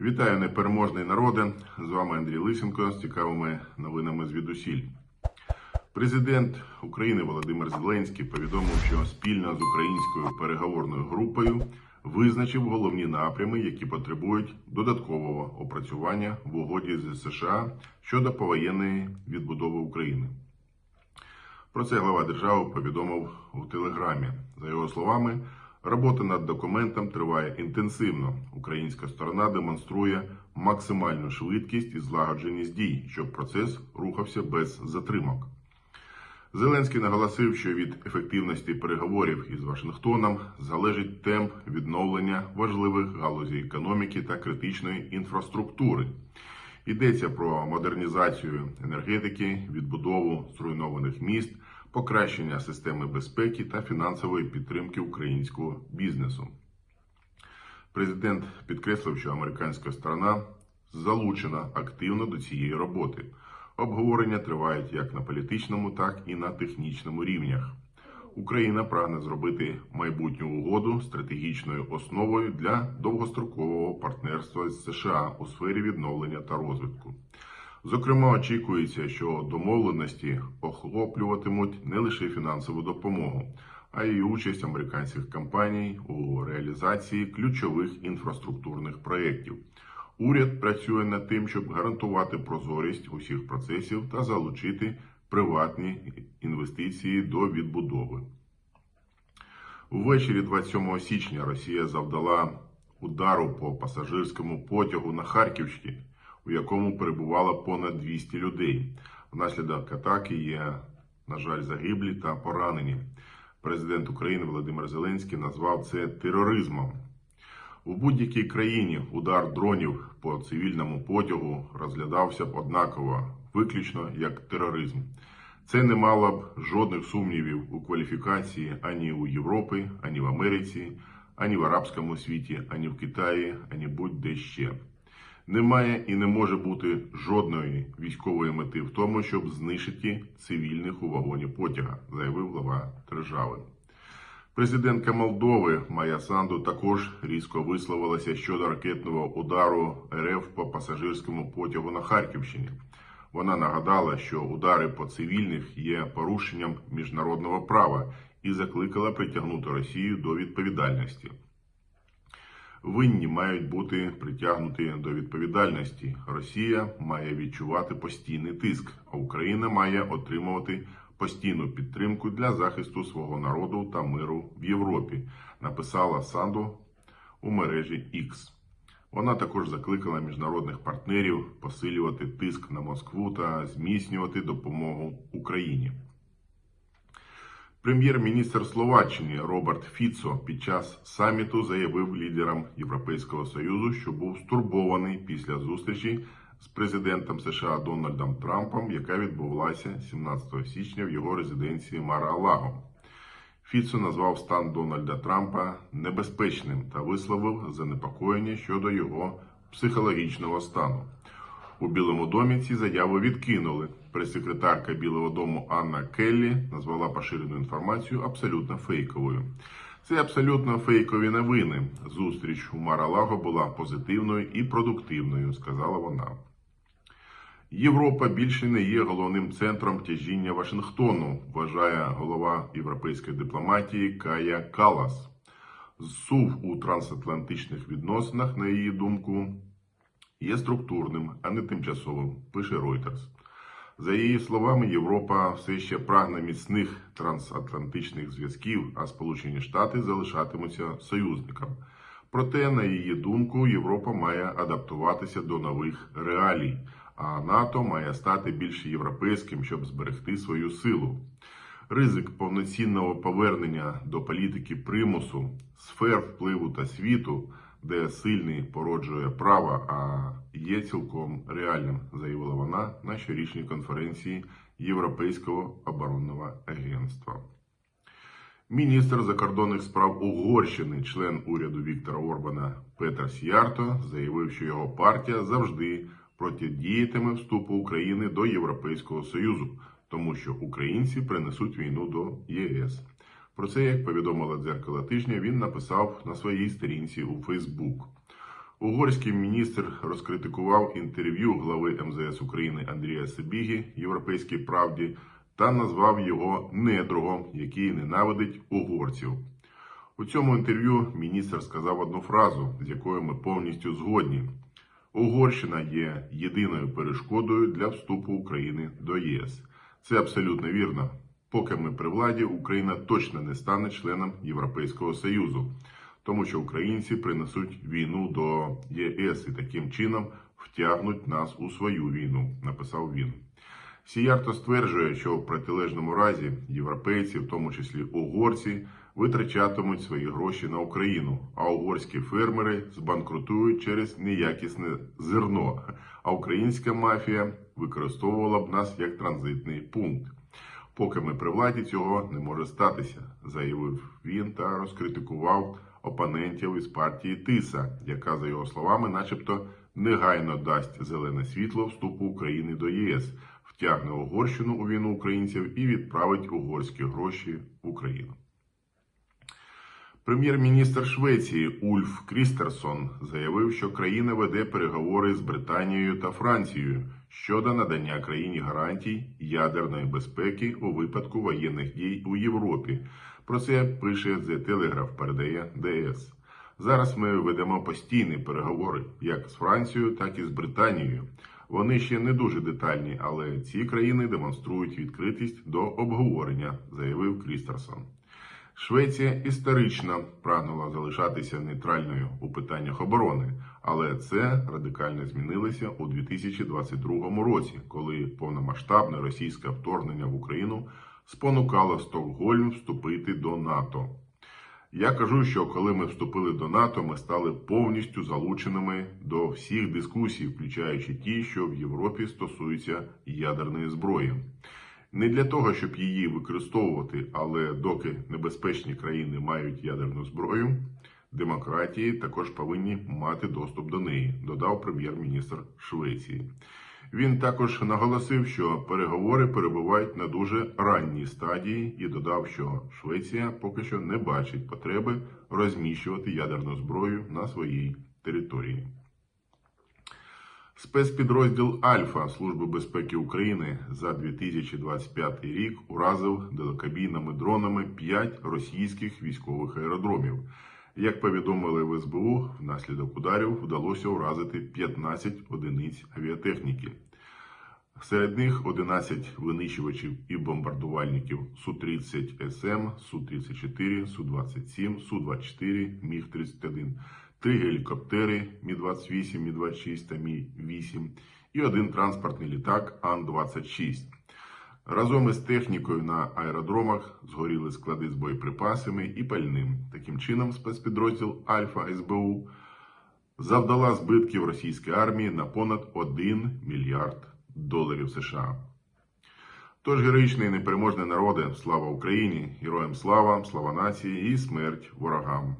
Вітаю непереможний народи! З вами Андрій Лисенко з цікавими новинами звідусіль. Президент України Володимир Зеленський повідомив, що спільно з українською переговорною групою визначив головні напрями, які потребують додаткового опрацювання в угоді з США щодо повоєнної відбудови України. Про це глава держави повідомив у телеграмі. За його словами, робота над документом триває інтенсивно. Українська сторона демонструє максимальну швидкість і злагодженість дій, щоб процес рухався без затримок. Зеленський наголосив, що від ефективності переговорів із Вашингтоном залежить темп відновлення важливих галузей економіки та критичної інфраструктури. Йдеться про модернізацію енергетики, відбудову зруйнованих міст, покращення системи безпеки та фінансової підтримки українського бізнесу. Президент підкреслив, що американська сторона залучена активно до цієї роботи. Обговорення тривають як на політичному, так і на технічному рівнях. Україна прагне зробити майбутню угоду стратегічною основою для довгострокового партнерства з США у сфері відновлення та розвитку. Зокрема, очікується, що домовленості охоплюватимуть не лише фінансову допомогу, а й участь американських компаній у реалізації ключових інфраструктурних проєктів. Уряд працює над тим, щоб гарантувати прозорість усіх процесів та залучити приватні інвестиції до відбудови. Увечері 27 січня Росія завдала удару по пасажирському потягу на Харківщині, у якому перебувало понад 200 людей. Внаслідок атаки є, на жаль, загиблі та поранені. Президент України Володимир Зеленський назвав це тероризмом. У будь-якій країні удар дронів по цивільному потягу розглядався б однаково, виключно як тероризм. Це не мало б жодних сумнівів у кваліфікації ані у Європі, ані в Америці, ані в арабському світі, ані в Китаї, ані будь-де ще. Немає і не може бути жодної військової мети в тому, щоб знищити цивільних у вагоні потяга, заявив глава держави. Президентка Молдови Майя Санду також різко висловилася щодо ракетного удару РФ по пасажирському потягу на Харківщині. Вона нагадала, що удари по цивільних є порушенням міжнародного права і закликала притягнути Росію до відповідальності. Винні мають бути притягнуті до відповідальності. Росія має відчувати постійний тиск, а Україна має отримувати постійну підтримку для захисту свого народу та миру в Європі, написала Санду у мережі X. Вона також закликала міжнародних партнерів посилювати тиск на Москву та зміцнювати допомогу Україні. Прем'єр-міністр Словаччини Роберт Фіцо під час саміту заявив лідерам Європейського союзу, що був стурбований після зустрічі з президентом США Дональдом Трампом, яка відбулася 17 січня в його резиденції Мара-Алаго. Фіцо назвав стан Дональда Трампа небезпечним та висловив занепокоєння щодо його психологічного стану. У Білому домі ці заяви відкинули. Прес-секретарка Білого Дому Анна Келлі назвала поширену інформацію абсолютно фейковою. Це абсолютно фейкові новини. Зустріч у Маралаго була позитивною і продуктивною, сказала вона. Європа більше не є головним центром тяжіння Вашингтону, вважає голова європейської дипломатії Кая Калас. Зсув у трансатлантичних відносинах, на її думку, є структурним, а не тимчасовим, пише Reuters. За її словами, Європа все ще прагне міцних трансатлантичних зв'язків, а Сполучені Штати залишатимуться союзником. Проте, на її думку, Європа має адаптуватися до нових реалій, а НАТО має стати більш європейським, щоб зберегти свою силу. Ризик повноцінного повернення до політики примусу, сфер впливу та світу, де сильний породжує право, а є цілком реальним, заявила вона на щорічній конференції Європейського оборонного агентства. Міністр закордонних справ Угорщини, член уряду Віктора Орбана Петер Сіярто, заявив, що його партія завжди протидіятиме вступу України до Європейського Союзу, тому що українці принесуть війну до ЄС. Про це, як повідомила дзеркало тижня, він написав на своїй сторінці у Фейсбук. Угорський міністр розкритикував інтерв'ю глави МЗС України Андрія Сибігі Європейській правді та назвав його недругом, який ненавидить угорців. У цьому інтерв'ю міністр сказав одну фразу, з якою ми повністю згодні. Угорщина є єдиною перешкодою для вступу України до ЄС. Це абсолютно вірно. Поки ми при владі, Україна точно не стане членом Європейського Союзу, тому що українці принесуть війну до ЄС і таким чином втягнуть нас у свою війну, написав він. Сіярто стверджує, що в протилежному разі європейці, в тому числі угорці, витрачатимуть свої гроші на Україну, а угорські фермери збанкрутують через неякісне зерно. А українська мафія використовувала б нас як транзитний пункт. Поки ми при владі цього не може статися, заявив він та розкритикував опонентів із партії Тиса, яка, за його словами, начебто негайно дасть зелене світло вступу України до ЄС, втягне Угорщину у війну українців і відправить угорські гроші в Україну. Прем'єр-міністр Швеції Ульф Крістерсон заявив, що країна веде переговори з Британією та Францією щодо надання країні гарантій ядерної безпеки у випадку воєнних дій у Європі. Про це пише The Telegraph, передає ДС. Зараз ми ведемо постійні переговори як з Францією, так і з Британією. Вони ще не дуже детальні, але ці країни демонструють відкритість до обговорення, заявив Крістерсон. Швеція історично прагнула залишатися нейтральною у питаннях оборони, але це радикально змінилося у 2022 році, коли повномасштабне російське вторгнення в Україну спонукало Стокгольм вступити до НАТО. Я кажу, що коли ми вступили до НАТО, ми стали повністю залученими до всіх дискусій, включаючи ті, що в Європі стосуються ядерної зброї. Не для того, щоб її використовувати, але доки небезпечні країни мають ядерну зброю, демократії також повинні мати доступ до неї, додав прем'єр-міністр Швеції. Він також наголосив, що переговори перебувають на дуже ранній стадії і додав, що Швеція поки що не бачить потреби розміщувати ядерну зброю на своїй території. Спецпідрозділ Альфа Служби безпеки України за 2025 рік уразив далекобійними дронами 5 російських військових аеродромів. Як повідомили в СБУ, внаслідок ударів вдалося уразити 15 одиниць авіатехніки. Серед них 11 винищувачів і бомбардувальників Су-30 СМ, Су-34, Су-27, Су-24, Міг-31, три гелікоптери Мі-28, Мі-26 та Мі-8 і один транспортний літак Ан-26. Разом із технікою на аеродромах згоріли склади з боєприпасами і пальним. Таким чином, спецпідрозділ Альфа СБУ завдала збитків російській армії на понад 1 мільярд доларів США. Тож героїчний і непереможний народи, слава Україні, героям слава, слава нації і смерть ворогам.